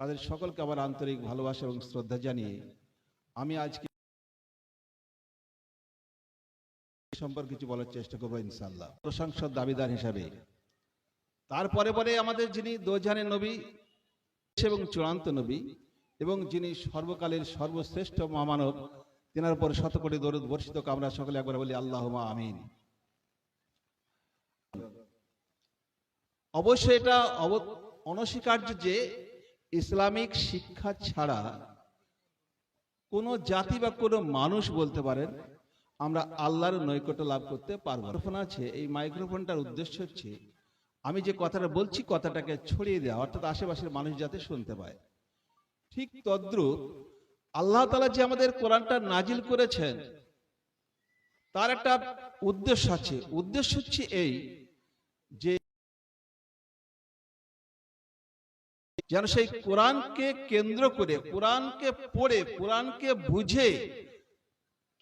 তাদের সকলকে আমার আন্তরিক ভালোবাসা এবং শ্রদ্ধা জানিয়ে আমি আজকে সম্পর্কে কিছু বলার চেষ্টা করব ইনশাল্লাহ প্রশংসার দাবিদার হিসাবে। তারপরে পরে আমাদের যিনি দোজানের নবী এবং চূড়ান্ত নবী এবং যিনি সর্বকালের সর্বশ্রেষ্ঠ মহামানব, তেনার উপর শত কোটি দরুদ বর্ষিত আমরা সকলে একবার বলি আল্লাহ আমিন। অবশ্যই এটা অনস্বীকার্য যে ইসলামিক শিক্ষা ছাড়া কোনো জাতি বা কোনো মানুষ বলতে পারেন, আমরা আল্লাহর নৈকট্য লাভ করতে পারব মাইক্রোফোন আছে, এই মাইক্রোফোনটার উদ্দেশ্য হচ্ছে, আমি যে কথাটা বলছি কথাটাকে ছড়িয়ে দেওয়া, অর্থাৎ আশেপাশের মানুষ যাতে শুনতে পায়। ঠিক তদ্রুপ আল্লাহ তালা যে আমাদের কোরআনটা নাজিল করেছেন, তার একটা উদ্দেশ্য আছে। উদ্দেশ্য হচ্ছে এই যে যেন সেই কোরআনকে কেন্দ্র করে, কোরআনকে পড়ে, কোরআনকে বুঝে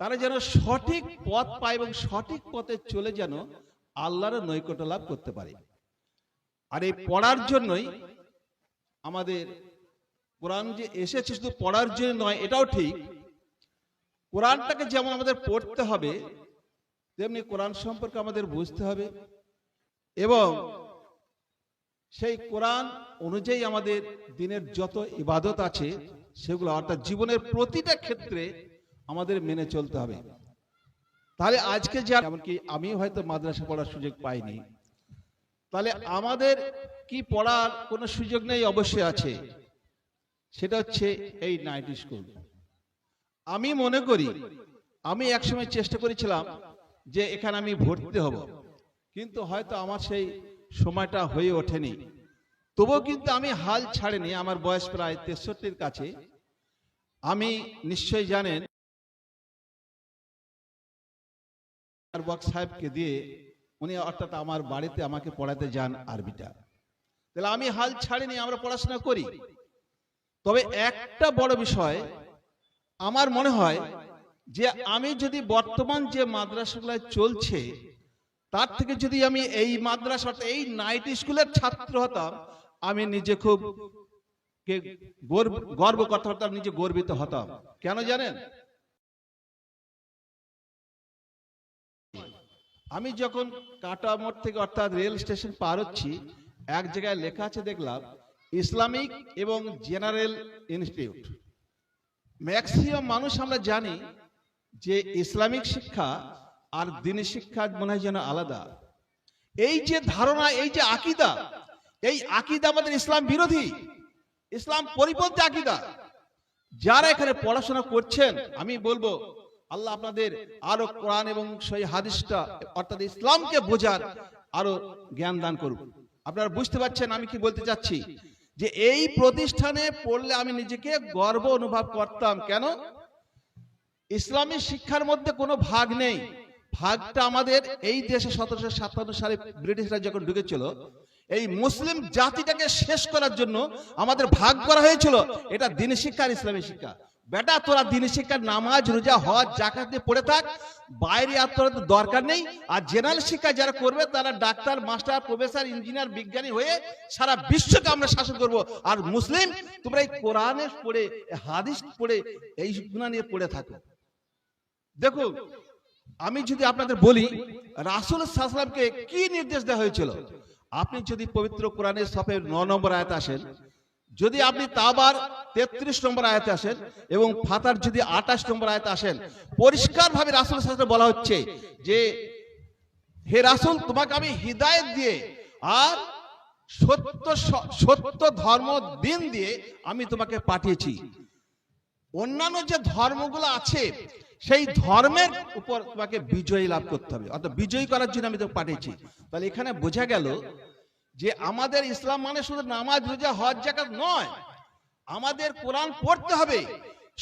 তারা যেন সঠিক পথ পায় এবং সঠিক পথে চলে যেন আল্লাহর নৈকট্য লাভ করতে পারে। আর এই পড়ার জন্যই আমাদের কোরআন যে এসেছে শুধু পড়ার জন্য নয়, এটাও ঠিক। কোরআনটাকে যেমন আমাদের পড়তে হবে, তেমনি কোরআন সম্পর্কে আমাদের বুঝতে হবে এবং সেই কোরআন অনুযায়ী আমাদের দিনের যত ইবাদত আছে, সেগুলো অর্থাৎ জীবনের প্রতিটা ক্ষেত্রে আমাদের মেনে চলতে হবে। তাহলে আজকে যে এমনকি আমি হয়তো মাদ্রাসা পড়ার সুযোগ পাইনি। তাহলে আমাদের কি পড়ার কোনো সুযোগ নেই? অবশ্যই আছে। সেটা হচ্ছে এই নাইট স্কুল। আমি মনে করি, আমি একসময় চেষ্টা করেছিলাম যে এখানে আমি ভর্তি হব। কিন্তু হয়তো আমার সেই সময়টা হয়ে ওঠেনি। তবুও কিন্তু আমি হাল ছাড়িনি, আমার বয়স প্রায় তেষট্টির কাছে। আমি নিশ্চয়ই জানেন বক সাহেবকে দিয়ে উনি অর্থাৎ আমার বাড়িতে আমাকে পড়াতে যান আরবিটা। তাহলে আমি হাল ছাড়িনি, আমরা পড়াশোনা করি। তবে একটা বড় বিষয়, আমার মনে হয় যে আমি যদি বর্তমান যে মাদ্রাসাগুলো চলছে তার থেকে যদি আমি এই মাদ্রাসা এই নাইট স্কুলের ছাত্র হতাম, আমি নিজে খুব গর্ব করতে হতাম নিজে গর্বিত হতাম। কেন জানেন? আমি যখন কাটা মোড় থেকে অর্থাৎ রেল স্টেশন পার হচ্ছি, এক জায়গায় লেখা আছে দেখলাম, ইসলামিক এবং জেনারেল ইনস্টিটিউট। ম্যাক্সিমাম মানুষ আমরা জানি যে ইসলামিক শিক্ষা আর দিনী শিক্ষা মনে হয় যেন আলাদা। এই যে ধারণা, এই যে আকিদা, এই আকিদা আমাদের ইসলাম বিরোধী। ইসলাম পরিপন্থী আকিদা। যারা এখানে পড়াশোনা করছেন, আমি বলব, আল্লাহ আপনাদের আরও কোরআন এবং সেই হাদিসটা, অর্থাৎ ইসলামকে বোঝার আরও জ্ঞান দান করুন। আপনারা বুঝতে পারছেন আমি কি বলতে চাচ্ছি? যে এই প্রতিষ্ঠানে পড়লে আমি নিজেকে গর্ব অনুভব করতাম। কেন? ইসলামী শিক্ষার মধ্যে কোনো ভাগ নেই। ভাগটা আমাদের এই দেশে সতেরোশো সাতান্ন সালে ব্রিটিশরা যখন ঢুকেছিল, এই মুসলিম জাতিটাকে শেষ করার জন্য আমাদের ভাগ করা হয়েছিল। এটা দিন শিক্ষা আর ইসলামী শিক্ষা। বেটা, তোরা দিন শিক্ষার নামাজ, রোজা, হজ জাকাত দিয়ে পড়ে থাক। বাইরে আর তোরা তো দরকার নেই। আর জেনারেল শিক্ষা যারা করবে, তারা ডাক্তার, মাস্টার, প্রফেসর, ইঞ্জিনিয়ার, বিজ্ঞানী হয়ে সারা বিশ্বকে আমরা শাসন করব। আর মুসলিম, তোমরা এই কোরআনে পড়ে হাদিস পড়ে, এই গুণা নিয়ে পড়ে থাকো। দেখো আমি যদি আপনাদের বলি, রাসুল সাল্লামকে কি নির্দেশ দেওয়া হয়েছিল? আপনি যদি পবিত্র কোরআনের সফে ন নম্বর আয়াতে আসেন, যদি আপনি তাবার তেত্রিশ নম্বর আয়াতে আসেন এবং ফাতার যদি আঠাশ নম্বর আয়াতে আসেন পরিষ্কার ভাবে রাসুল বলা হচ্ছে যে, হে রাসুল, তোমাকে আমি হৃদায়ত দিয়ে আর সত্য সত্য ধর্ম দিন দিয়ে আমি তোমাকে পাঠিয়েছি। অন্যান্য যে ধর্মগুলো আছে সেই ধর্মের উপর তোমাকে বিজয়ী লাভ করতে হবে। অর্থাৎ বিজয়ী করার জন্য আমি তো পাঠিয়েছি। তাহলে এখানে বোঝা গেল যে আমাদের ইসলাম মানে শুধু নামাজ রোজা হজ জাকাত নয়। আমাদের কোরআন পড়তে হবে।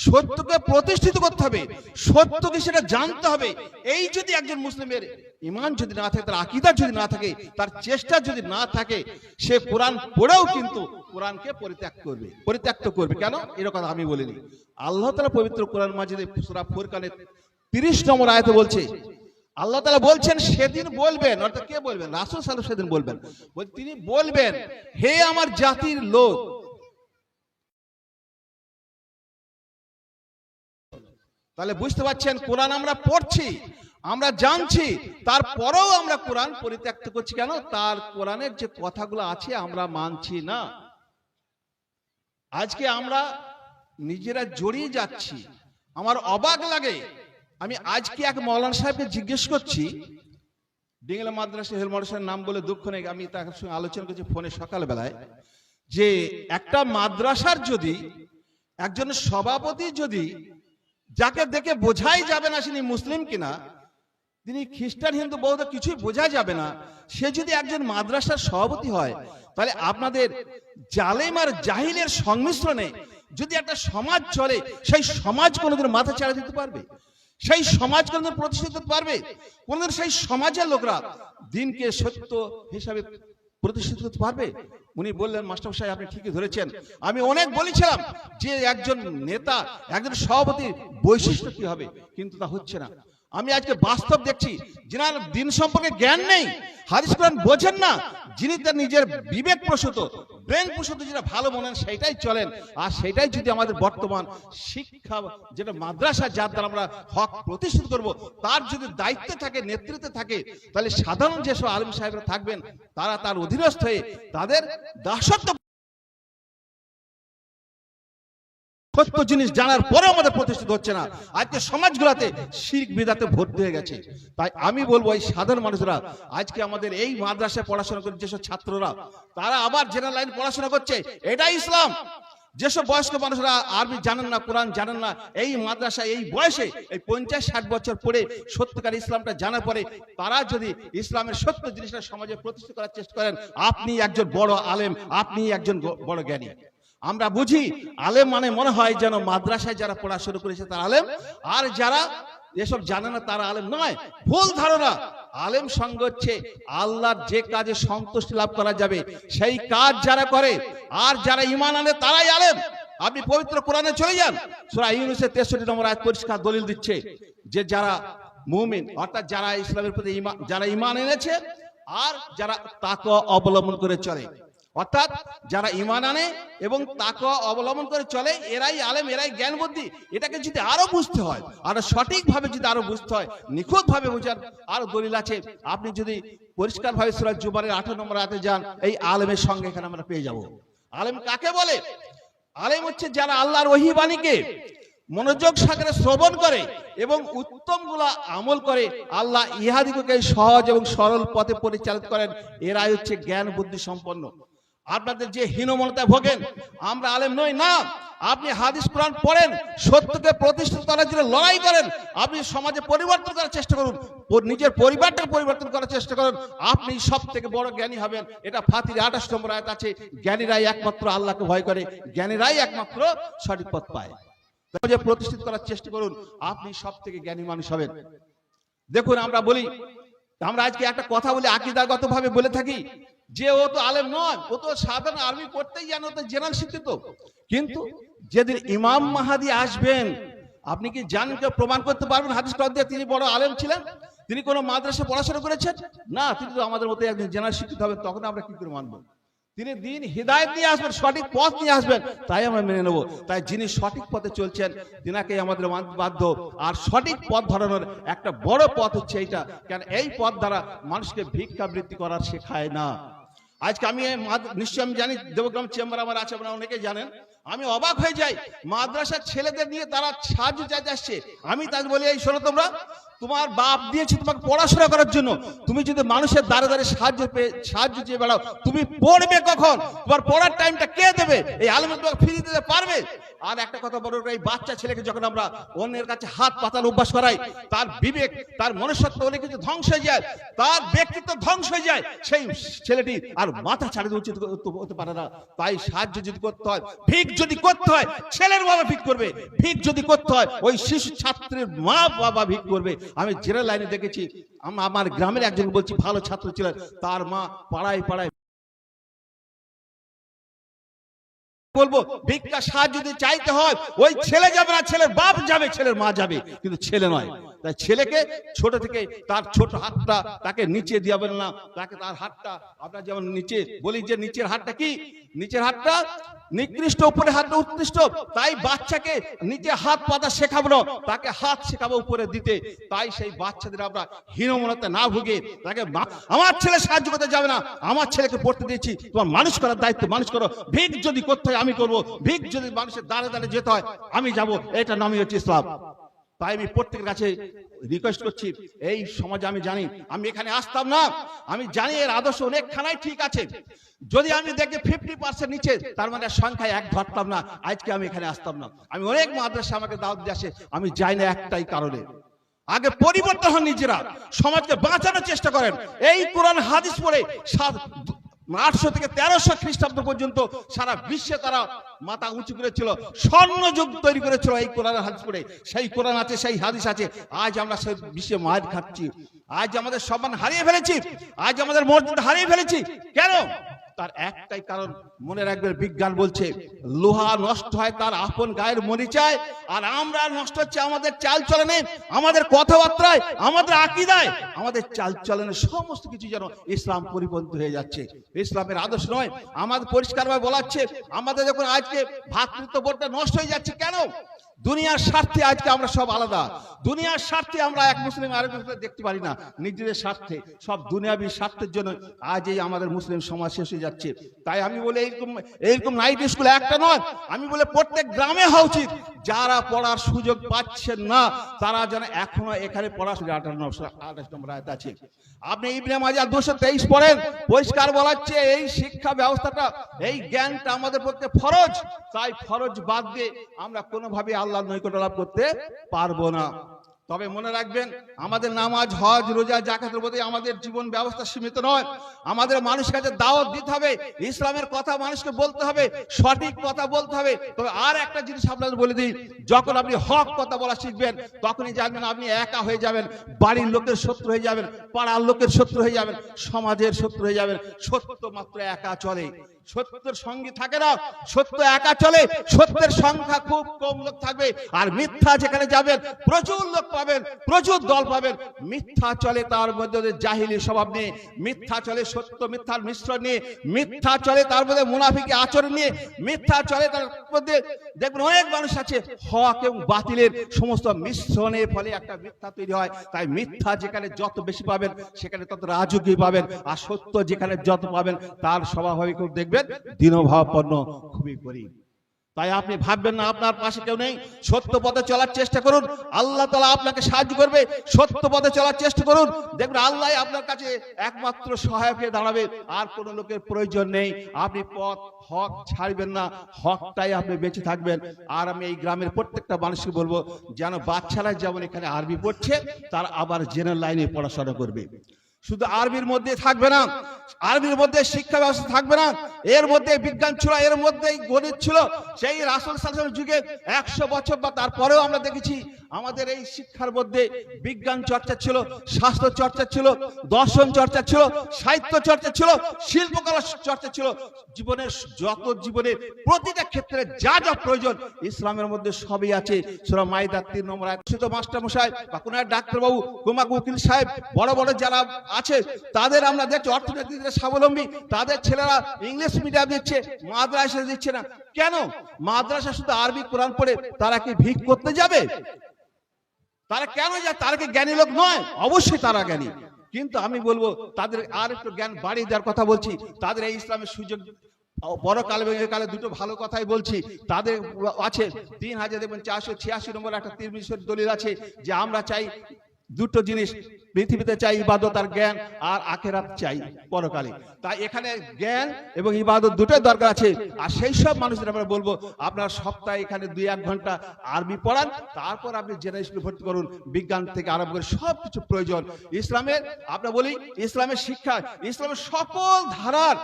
সত্যকে প্রতিষ্ঠিত করতে হবে, সত্যকে সেটা জানতে হবে। এই যদি একজন মুসলিমের ইমান যদি না থাকে, তার আকিদা যদি না থাকে, তার চেষ্টা যদি না থাকে, সে কোরআন পড়েও কিন্তু কোরআনকে পরিত্যাগ করবে। পরিত্যক্ত করবে। কেন? এরকম আমি বলিনি। আল্লাহ তালা পবিত্র কোরআন মাজিদে সূরা ফুরকানের 30 নম্বর আয়াতে বলছে, আল্লাহ তালা বলছেন, সেদিন বলবেন। অর্থাৎ কে বলবেন? রাসূল আলাইহি সেদিন বলবেন। তিনি বলবেন, হে আমার জাতির লোক তাহলে বুঝতে পারছেন কোরআন আমরা পড়ছি, আমরা জানছি, তারপরেও আমরা কোরআন পরিত্যক্ত করছি কেন? তার কোরআনের যে কথাগুলো আছে আমরা মানছি না। আজকে আমরা নিজেরা জড়িয়ে যাচ্ছি, আমার অবাক লাগে। আমি আজকে এক মৌলানা সাহেবকে জিজ্ঞেস করছি ডিঙ্গলা মাদ্রাসা হেল মাদ্রাসার নাম বলে দুঃখ নেই, আমি তার সঙ্গে আলোচনা করছি ফোনে সকালবেলায়, যে একটা মাদ্রাসার যদি, একজন সভাপতি যদি যাকে দেখে বোঝাই যাবে না তিনি মুসলিম কিনা, তিনি খ্রিস্টান, হিন্দু, বৌদ্ধ কিছুই বোঝা যাবে না। সে যদি একজন মাদ্রাসার সভাপতি হয়, তাহলে আপনাদের জালেম আর জাহিলের সংমিশ্রণে যদি একটা সমাজ চলে, সেই সমাজ কোনোদিন মাথা চাড়া দিতে পারবে? সেই সমাজ কোনোদিন প্রতিষ্ঠিত পারবে? কোনোদিন সেই সমাজের লোকরা দিনকে সত্য হিসাবে প্রতিষ্ঠিত করতে পারবে? উনি বললেন, মাস্টার সাহেব আপনি ঠিকই ধরেছেন। আমি অনেক বলেছিলাম যে একজন নেতা, একজন সভাপতির বৈশিষ্ট্য কি হবে? কিন্তু তা হচ্ছে না। আমি আজকে বাস্তব দেখছি, যিনার দিন সম্পর্কে জ্ঞান নেই, হাদিস কোরআন বোঝেন না, যিনি তার নিজের বিবেক প্রসূত, ব্রেন প্রসূত, যেটা ভালো মনে হয় সেইটাই চলেন। আর সেটাই যদি আমাদের বর্তমান শিক্ষা, যেটা মাদ্রাসা, যার দ্বারা আমরা হক প্রতিষ্ঠিত করব, তার যদি দায়িত্বে থাকে, নেতৃত্বে থাকে, তাহলে সাধারণ যেসব আলিম সাহেবরা থাকবেন, তারা তার অধীনস্থ হয়ে তাদের দাসত্ব সত্য জিনিস জানার পরে আমাদের প্রতিষ্ঠিত হচ্ছে না। আজকে সমাজগুলোতে শিখ বিদাতে ভর্তি হয়ে গেছে। তাই আমি বলব এই সাধারণ মানুষরা, আজকে আমাদের এই মাদ্রাসায় পড়াশোনা করে যেসব ছাত্ররা, তারা আবার জেনারেল লাইন পড়াশোনা করছে। এটাই ইসলাম। যেসব বয়স্ক মানুষরা আরবি জানেন না, কোরআন জানেন না, এই মাদ্রাসা এই বয়সে এই পঞ্চাশ ষাট বছর পরে সত্যকার ইসলামটা জানার পরে তারা যদি ইসলামের সত্য জিনিসটা সমাজে প্রতিষ্ঠা করার চেষ্টা করেন, আপনি একজন বড় আলেম, আপনি একজন বড় জ্ঞানী। আমরা বুঝি আলেম মানে মনে হয় যেন মাদ্রাসায় যারা পড়া শুরু করেছে তারা আলেম, আর যারা এসব জানে না তারা আলেম নয়। ভুল ধারণা, আলেম সঙ্গ হচ্ছে আল্লাহর যে কাজে সন্তুষ্টি লাভ করা যাবে, সেই কাজ যারা করে, আর যারা ইমান আনে তারাই আলেম। আপনি পবিত্র কোরআনে চলে যান, সূরা ইউনুসের 63 নম্বর আয়াত পরিষ্কার দলিল দিচ্ছে যে যারা মুমিন, অর্থাৎ যারা ইসলামের প্রতি যারা ঈমান এনেছে, আর যারা তাকে অবলম্বন করে চলে অর্থাৎ যারা ইমান আনে এবং তাকওয়া অবলম্বন করে চলে, এরাই আলেম, এরাই জ্ঞান বুদ্ধি এটাকে যদি আরও বুঝতে হয়, আরও সঠিকভাবে যদি আরও বুঝতে হয় নিখুঁত ভাবে বোঝার আরও দলিল আছে। আপনি যদি পরিষ্কার ভাবে সুরা জুবারের আঠারো নম্বর হাতে যান, এই আলেমের সঙ্গে এখানে আমরা পেয়ে যাব। আলেম কাকে বলে? আলেম হচ্ছে যারা আল্লাহর ওহি বাণীকে মনোযোগ সাগরে শ্রবণ করে এবং উত্তমগুলা আমল করে, আল্লাহ ইহাদিকে সহজ এবং সরল পথে পরিচালিত করেন। এরাই হচ্ছে জ্ঞান বুদ্ধি সম্পন্ন আপনাদের যে হীনমনতায় ভোগেন, আমরা আলেম নই না। আপনি হাদিস কোরআন পড়েন, সত্যকে প্রতিষ্ঠিত করার জন্য লড়াই করেন, আপনি সমাজে পরিবর্তন করার চেষ্টা করুন নিজের পরিবারটা পরিবর্তন করার চেষ্টা করুন, আপনি সব থেকে বড় জ্ঞানী হবেন। এটা ফাতির আঠাশ নম্বর আয়াত আছে, জ্ঞানীরাই একমাত্র আল্লাহকে ভয় করে, জ্ঞানীরাই একমাত্র সঠিক পথ পায়। সমাজে প্রতিষ্ঠিত করার চেষ্টা করুন, আপনি সব থেকে জ্ঞানী মানুষ হবেন। দেখুন, আমরা বলি, আমরা আজকে একটা কথা বলি আকিদাগত ভাবে বলে থাকি যে ও তো আলেম নয়, ও তো সাধারণ আর্মি করতেই জানো তো জেনারেল শিক্ষিত। কিন্তু যেদিন ইমাম মাহাদি আসবেন, আপনি কি জানেন কেউ প্রমাণ করতে পারবেন? হাদিস কোরআন দিয়ে তিনি বড় আলেম ছিলেন, তিনি কোনো মাদ্রাসা পড়াশোনা করেছেন? না, তিনি তো আমাদের মতো একজন জেনারেল শিক্ষিত হবেন, তখন আমরা কি করে মানবো? তিনি দিন হৃদায়ত নিয়ে আসবেন, সঠিক পথ নিয়ে আসবেন, তাই আমরা মেনে নেব। তাই যিনি সঠিক পথে চলছেন তিনাকে আমাদের বাধ্য। আর সঠিক পথ ধরানোর একটা বড় পথ হচ্ছে এইটা, কেন এই পথ দ্বারা মানুষকে ভিক্ষাবৃত্তি করার শেখায় না। আজকে আমি নিশ্চয় আমি জানি দেবগ্রাম চেম্বার আমার আছে, আপনারা অনেকে জানেন। আমি অবাক হয়ে যাই, মাদ্রাসার ছেলেদের নিয়ে তারা সাহায্য চাইতে আসছে। আমি তাদের বলি, এই শোনো তোমরা তোমার বাপ দিয়েছে তোমাকে পড়াশোনা করার জন্য। তুমি যদি মানুষের দ্বারে দ্বারে সাহায্য পেয়ে সাহায্য চেয়ে বেড়াও, তুমি পড়বে কখন? তোমার পড়ার টাইমটা কে দেবে? এই আলমের তোমাকে ফিরিয়ে দিতে পারবে? আর একটা কথা বলো এই বাচ্চা ছেলেকে যখন আমরা অন্যের কাছে হাত পাতার অভ্যাস করাই, তার বিবেক, তার মনুষ্যত্ব অনেক কিছু ধ্বংস হয়ে যায়, তার ব্যক্তিত্ব ধ্বংস হয়ে যায়, সেই ছেলেটি আর মাথা ছাড়িয়ে উচিত হতে পারে না। তাই সাহায্য যদি করতে হয়, ভিক যদি করতে হয়, ছেলের বাবা ভিক করবে। ভিক যদি করতে হয়, ওই শিশু ছাত্রের মা বাবা ভিক করবে। আমি জেনারেল লাইনে দেখেছি। আমার গ্রামের একজন বলছি, ভালো ছাত্র ছিলেন। তার মা পাড়ায় পাড়ায় বলব, ভিক্ষা সাহায্য যদি চাইতে হয়, ওই ছেলে যাবে না, ছেলের বাপ যাবে, ছেলের মা যাবে। কিন্তু ছেলে নয়। তাই ছেলেকে ছোট থেকে তার ছোট হাতটা তাকে নিচে দিয়াবেন না তাকে তার হাতটা আমরা যেমন নিচে, বলি যে নিচের হাতটা কি? নিচের হাতটা নিকৃষ্ট উপরে হাতটা উৎকৃষ্ট। তাই বাচ্চাকে নিচে হাত পাতা শেখাবো না, তাকে হাত শেখাবো উপরে দিতে। তাই সেই বাচ্চাদের আমরা হীনমনতে না ভুগে তাকে আমার ছেলে সাহায্য করতে যাবে না, আমার ছেলেকে পড়তে দিয়েছি। তোমার মানুষ করার দায়িত্ব মানুষ করো। ভিক যদি করতে হয় আমি করব। ভিক যদি মানুষের দাঁড়ে দাঁড়ে যেতে হয়, আমি যাব। এটা নামই হচ্ছে ইসলাম। তাই আমি প্রত্যেকের কাছে রিকোয়েস্ট করছি, এই সমাজে আমি জানি, আমি এখানে আসতাম না। আমি জানি এর আদর্শ অনেকখানাই ঠিক আছে। যদি আমি দেখি ফিফটি পার্সেন্ট নিচে, তার মানে সংখ্যায় এক ধরতাম না। আজকে আমি এখানে আসতাম না। আমি অনেক মাদ্রাসা আমাকে দাওয়াত দিয়ে আসে, আমি যাই না একটাই কারণে। আগে পরিবর্তন হন নিজেরা। সমাজকে বাঁচানোর চেষ্টা করেন। এই কোরআন, হাদিস পড়ে আটশো থেকে তেরোশো খ্রিস্টাব্দ পর্যন্ত সারা বিশ্বে তারা মাথা উঁচু করেছিল, স্বর্ণযুগ তৈরি করেছিল এই কোরআন হাদিস পড়ে। সেই কোরআন আছে, সেই হাদিস আছে। আজ আমরা সেই বিশ্বে মার খাচ্ছি। আজ আমাদের সম্মান হারিয়ে ফেলেছি। আজ আমাদের মসজিদ হারিয়ে ফেলেছি। কেন? তার একটাই কারণ মনে রাখবেন বিজ্ঞান বলছে, লোহা নষ্ট হয় তার আপন গায়ের মরিচায়, আর আমরা নষ্ট হচ্ছে আমাদের চাল চলনে, আমাদের কথাবার্তায়, আমাদের আকিদায়। আমাদের চাল চলনে সমস্ত কিছু যেন ইসলাম পরিপন্থী হয়ে যাচ্ছে। ইসলামের আদর্শ নয়, আমাদের পরিষ্কারভাবে বলাচ্ছে, আমাদের যখন আজকে ভাতৃত্ববোধটা নষ্ট হয়ে যাচ্ছে কেন? দুনিয়ার স্বার্থে আজকে আমরা সব আলাদা। দুনিয়ার স্বার্থে আমরা এক মুসলিম আরেক মুসলিম দেখতে পারি না। নিজেদের স্বার্থে, সব দুনিয়াবী স্বার্থের জন্য আজ এই আমাদের মুসলিম সমাজ শেষ হয়ে যাচ্ছে। তাই আমি বলে এইরকম এইরকম নাইট স্কুল একটা নয়, আমি বলে প্রত্যেক গ্রামে হওয়া উচিত। যারা পড়ার সুযোগ পাচ্ছেন না, তারা যেন এখনও এখানে পড়াশোনা আঠারো আঠাশ নম্বর আয়াত আছে। আপনি ইবনে মাজার দুশো তেইশ পড়েন, পরিষ্কার বলাচ্ছে এই শিক্ষা ব্যবস্থাটা, এই জ্ঞানটা আমাদের পক্ষে ফরজ। তাই ফরজ বাদ দিয়ে আমরা কোনোভাবে আল্লাহর নৈকট্য লাভ করতে পারব না। তবে মনে রাখবেন, আমাদের নামাজ, হজ, রোজা জাকাতের প্রতি আমাদের জীবন ব্যবস্থা সীমিত নয়। আমাদের মানুষের কাছে দাওয়াত দিতে হবে, ইসলামের কথা মানুষকে বলতে হবে, সঠিক কথা বলতে হবে। তবে আর একটা জিনিস আপনাদের বলে দিই, যখন আপনি হক কথা বলা শিখবেন, তখনই জানবেন আপনি একা হয়ে যাবেন, বাড়ির লোকের শত্রু হয়ে যাবেন, পাড়ার লোকের শত্রু হয়ে যাবেন, সমাজের শত্রু হয়ে যাবেন, সত্য মাত্র একা চলে। সত্যের সঙ্গী থাকে না, সত্য একা চলে, সত্যের সংখ্যা খুব কম লোক থাকবে, আর মিথ্যা যেখানে যাবেন, প্রচুর লোক পাবেন, প্রচুর দল পাবেন। মিথ্যা চলে তার মধ্যে জাহিলি স্বভাব নিয়ে, মিথ্যা চলে সত্য মিথ্যার মিশ্রণ নিয়ে, মিথ্যা চলে তার মধ্যে মুনাফিকি আচরণ নিয়ে, মিথ্যা চলে তার মধ্যে দেখবেন অনেক মানুষ আছে, হক এবং বাতিলের সমস্ত মিশ্রণের ফলে একটা মিথ্যা তৈরি হয়। তাই মিথ্যা যেখানে যত বেশি পাবেন, সেখানে তত রাজকীয় পাবেন, আর সত্য যেখানে যত পাবেন, তার স্বাভাবিক দেখবেন, দীনভাবাপন্ন, খুবই গরিব। তাই আপনি ভাববেন না, আপনার পাশে কেউ নেই। সত্য পথে চলার চেষ্টা করুন। আল্লাহ তালা আপনাকে সাহায্য করবে। সত্য পথে চলার চেষ্টা করুন। দেখবেন আল্লাহ আপনার কাছে একমাত্র সহায়ক হয়ে দাঁড়াবে। আর কোনো লোকের প্রয়োজন নেই। আপনি পথ, হক ছাড়বেন না। হকটাই আপনি বেঁচে থাকবেন। আর আমি এই গ্রামের প্রত্যেকটা মানুষকে বলব, যেন বাচ্চারা যেমন এখানে আরবি পড়ছে, তার আবার জেনারেল লাইনে পড়াশোনা করবে। শুধু আরবির মধ্যে থাকবে না, আরবির মধ্যে শিক্ষা ব্যবস্থা থাকবে না, এর মধ্যে বিজ্ঞান ছিল, এর মধ্যে গণিত ছিল, সেই রাসুল সাল্লামের যুগে একশো বছর বা তারপরেও আমরা দেখেছি, আমাদের এই শিক্ষার মধ্যে বিজ্ঞান চর্চা ছিল শাস্ত্র চর্চা ছিল, দর্শন চর্চা ছিল, সাহিত্য চর্চা ছিল, শিল্পকলা চর্চা ছিল, জীবনের যত জীবনের প্রতিটা ক্ষেত্রে যা যা প্রয়োজন ইসলামের মধ্যে সবই আছে সুরা মাইদার তিন নম্বর। মাস্টার মশাই বা কোনো ডাক্তারবাবু কোমা উকিল সাহেব, বড় বড় যারা আছে। তাদের আমরা দেখছি, অর্থনীতিতে স্বাবলম্বী। তাদের ছেলেরা ইংলিশ মিডিয়াম দিচ্ছে, মাদ্রাসা দিচ্ছে না। কেন? মাদ্রাসা শুধু আরবি কোরআন পড়ে, তারা কি ভিক করতে যাবে? তারা কেন যায়? তারা কি জ্ঞানী লোক নয়? অবশ্যই তারা জ্ঞানী। কিন্তু আমি বলব, তাদের আর একটু জ্ঞান বাড়িয়ে দেওয়ার কথা বলছি। তাদের এই ইসলামের সুযোগ, বড় কালে কালে দুটো ভালো কথাই বলছি। তাদের আছে, তিন হাজার দেখবেন চারশো ছিয়াশি নম্বর একটা তিরমিশের দলিল আছে যে আমরা চাই দুটো জিনিস পৃথিবীতে চাই, ইবাদত আর জ্ঞান, আর আখেরাত চাই পরকালে। তাই এখানে জ্ঞান এবং ইবাদত দুটোই দরকার আছে। আর সেই সব মানুষদের আমরা বলব, আপনার সপ্তাহে এখানে দুই এক ঘণ্টা আরবি পড়ান, তারপর আপনি জেনারেল স্কুলে ভর্তি করুন, বিজ্ঞান থেকে আরম্ভ করে সব কিছু প্রয়োজন। ইসলামের, আমরা বলি ইসলামের শিক্ষা, ইসলামের সকল ধারার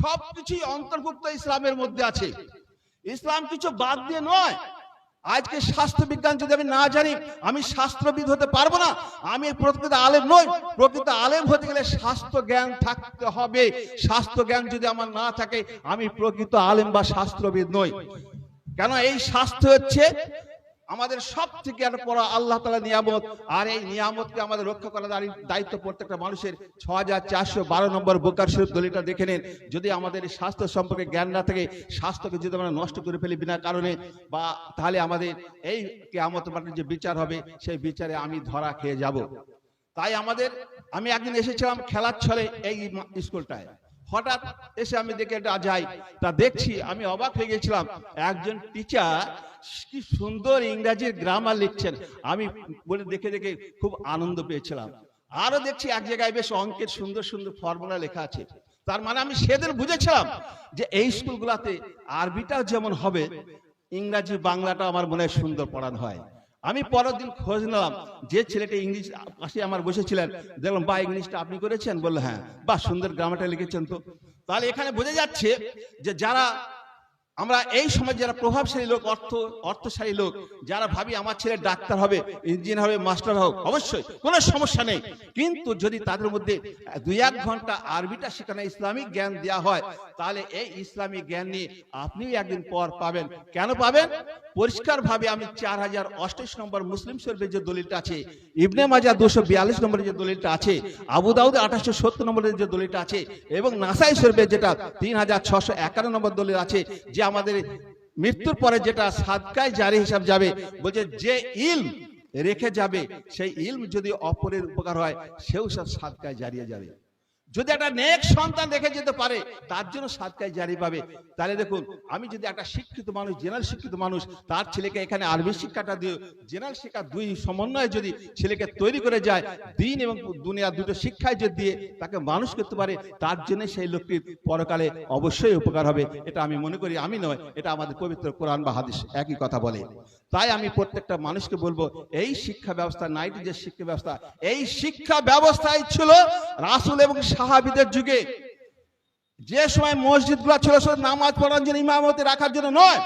সব কিছুই অন্তর্ভুক্ত ইসলামের মধ্যে আছে। ইসলাম কিছু বাদ দিয়ে নয় আজকে স্বাস্থ্য বিজ্ঞান যদি আমি না জানি, আমি শাস্ত্রবিদ হতে পারব না। আমি প্রকৃত আলেম নই। প্রকৃত আলেম হতে গেলে স্বাস্থ্য জ্ঞান থাকতে হবে। স্বাস্থ্য জ্ঞান যদি আমার না থাকে, আমি প্রকৃত আলেম বা শাস্ত্রবিদ নই। কেন? এই স্বাস্থ্য হচ্ছে আমাদের সব থেকে একটা বড় আল্লাহ তালা নিয়ামত। আর এই নিয়ামতকে আমাদের রক্ষা করার দায়ি- দায়িত্ব প্রত্যেকটা মানুষের। ছ হাজার চারশো বারো নম্বর বোকার শরীফ দলিলটা দেখে নেন। যদি আমাদের স্বাস্থ্য সম্পর্কে জ্ঞান না থাকে, স্বাস্থ্যকে যদি আমরা নষ্ট করে ফেলি বিনা কারণে, বা তাহলে আমাদের এই কেয়ামত মাঠে যে বিচার হবে, সেই বিচারে আমি ধরা খেয়ে যাব। তাই আমাদের আমি একদিন এসেছিলাম খেলার ছলে এই স্কুলটায়। হঠাৎ এসে আমি দেখে এটা যাই। তা দেখছি, আমি অবাক হয়ে গেছিলাম, একজন টিচার কি সুন্দর ইংরাজির গ্রামার লিখছেন। আমি বলে দেখে দেখে খুব আনন্দ পেয়েছিলাম। আরও দেখছি এক জায়গায় বেশ অঙ্কের সুন্দর সুন্দর ফর্মুলা লেখা আছে। তার মানে আমি সেদিন বুঝেছিলাম যে এই স্কুলগুলাতে আরবিটাও যেমন হবে, ইংরাজি বাংলাটা আমার মনে হয় সুন্দর পড়ানো হয়। আমি পরের দিন খোঁজ নিলাম যে ছেলেটা ইংলিশ পাশে আমার বসেছিলেন। দেখলাম বা ইংলিশটা আপনি করেছেন? বলল হ্যাঁ। বা সুন্দর গ্রামারটা লিখেছেন তো। তাহলে এখানে বোঝা যাচ্ছে যে যারা আমরা এই সময় যারা প্রভাবশালী লোক, অর্থ, অর্থশালী লোক, যারা ভাবি আমার ছেলে ডাক্তার হবে, ইঞ্জিনিয়ার হবে, মাস্টার হোক অবশ্যই কোনো সমস্যা নেই। কিন্তু যদি তাদের মধ্যে দুই, এক ঘণ্টা আরবিটা সেখানে ইসলামিক জ্ঞান দেওয়া হয়, তাহলে এই ইসলামিক জ্ঞান নিয়ে আপনিও একদিন পর পাবেন। কেন পাবেন? পরিষ্কার ভাবে আমি চার হাজার অষ্টাইশ নম্বর মুসলিম শরীফের যে দলিলটা আছে, ইবনে মাজা দুশো বিয়াল্লিশ নম্বরের যে দলিলটা আছে, আবু দাউদ আঠাশশো সত্তর নম্বরের যে দলিলটা আছে, এবং নাসাই শরীফের যেটা তিন হাজার ছশো একান্ন নম্বর দলিল আছে, যে আমাদের মৃত্যুর পরে যেটা সাদকায় জারি হিসাব যাবে, বলছে যে ইল রেখে যাবে, সেই ইল যদি অপরের উপকার হয়, সেও সব সাদকায় জারিয়ে যাবে। যদি একটা নেক সন্তান রেখে যেতে পারে, তার জন্য সাতকায় জারি পাবে। তাহলে দেখুন, আমি যদি একটা শিক্ষিত মানুষ, জেনারেল শিক্ষিত মানুষ, তার ছেলেকে এখানে আরবি শিক্ষাটা দিয়ে, জেনারেল শিক্ষা দুই সমন্বয়ে যদি ছেলেকে তৈরি করে যায়, দিন এবং দুনিয়া দুটো শিক্ষায় যদি দিয়ে তাকে মানুষ করতে পারে, তার জন্য সেই লোকটির পরকালে অবশ্যই উপকার হবে। এটা আমি মনে করি, আমি নয়, এটা আমাদের পবিত্র কোরআন বা হাদিস একই কথা বলে। তাই আমি প্রত্যেকটা মানুষকে বলব, এই শিক্ষা ব্যবস্থা, নাইটি যে শিক্ষা ব্যবস্থা, এই শিক্ষা ব্যবস্থাই ছিল রাসুল এবং সাহাবিদের যুগে। যে সময় মসজিদগুলা ছিল নামাজ পড়ার জন্য, ইমামতি রাখার জন্য নয়,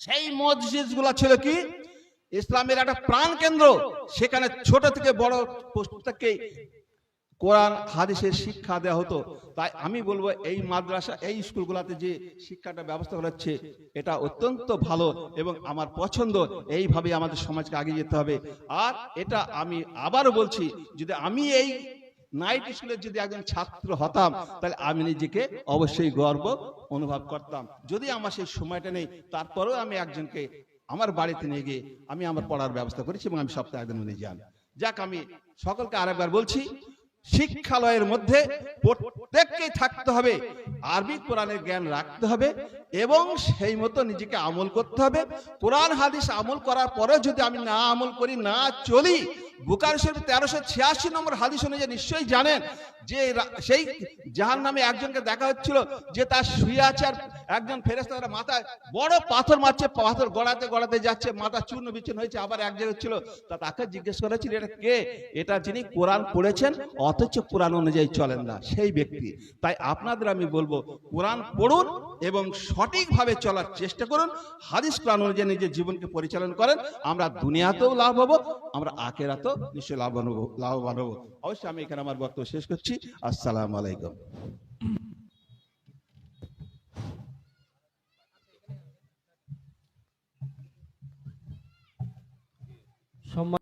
সেই মসজিদগুলা ছিল কি? ইসলামের একটা প্রাণ কেন্দ্র সেখানে ছোট থেকে বড় প্রত্যেককে কোরআন, হাদিসের শিক্ষা দেওয়া হতো। তাই আমি বলব, এই মাদ্রাসা, এই স্কুলগুলোতে যে শিক্ষাটা ব্যবস্থা করা হচ্ছে, এটা অত্যন্ত ভালো এবং আমার পছন্দ। এইভাবে আমাদের সমাজকে এগিয়ে যেতে হবে। আর এটা আমি আবারও বলছি, যদি আমি এই নাইট স্কুলের যদি একজন ছাত্র হতাম, তাহলে আমি নিজেকে অবশ্যই গর্ব অনুভব করতাম। যদি আমার সেই সময়টা নেই, তারপরেও আমি একজনকে আমার বাড়িতে নিয়ে গিয়ে আমি আমার পড়ার ব্যবস্থা করেছি এবং আমি সপ্তাহে একদিন নিয়ে যান। যাক, আমি সকলকে আরেকবার বলছি শিক্ষালয়ের মধ্যে প্রত্যেককেই থাকতে হবে। আরবি কোরআনের জ্ঞান রাখতে হবে। এবং সেই মতো নিজেকে আমল করতে হবে। কোরআন, হাদিস আমল করার পরে যদি আমি না আমল করি, না চলি বুকার শরীফ তেরোশো ছিয়াশি নম্বর হাদিস অনুযায়ী নিশ্চয়ই জানেন যে সেই জাহান নামে একজনকে দেখা হচ্ছিল যে তার শুয়ে আছে আর একজন ফেরেস্তা তার মাথায় বড় পাথর মারছে, পাথর গড়াতে গড়াতে যাচ্ছে, মাথা চূর্ণ বিচ্ছিন্ন হয়েছে, আবার এক জায়গায় ছিল তা তাকে জিজ্ঞেস করেছিল এটা কে? এটা যিনি কোরআন পড়েছেন, অথচ কোরআন অনুযায়ী চলেন না, সেই ব্যক্তি। তাই আপনাদের আমি বলব, কোরআন পড়ুন এবং সঠিকভাবে চলার চেষ্টা করুন। হাদিস কোরআন অনুযায়ী নিজের জীবনকে পরিচালনা করেন। আমরা দুনিয়াতেও লাভ হব, আমরা আখেরাতেও নিশ্চয়ই লাভবান হব লাভবান হব। অবশ্যই আমি এখানে আমার বক্তব্য শেষ করছি। আসসালামু আলাইকুম। সম্মান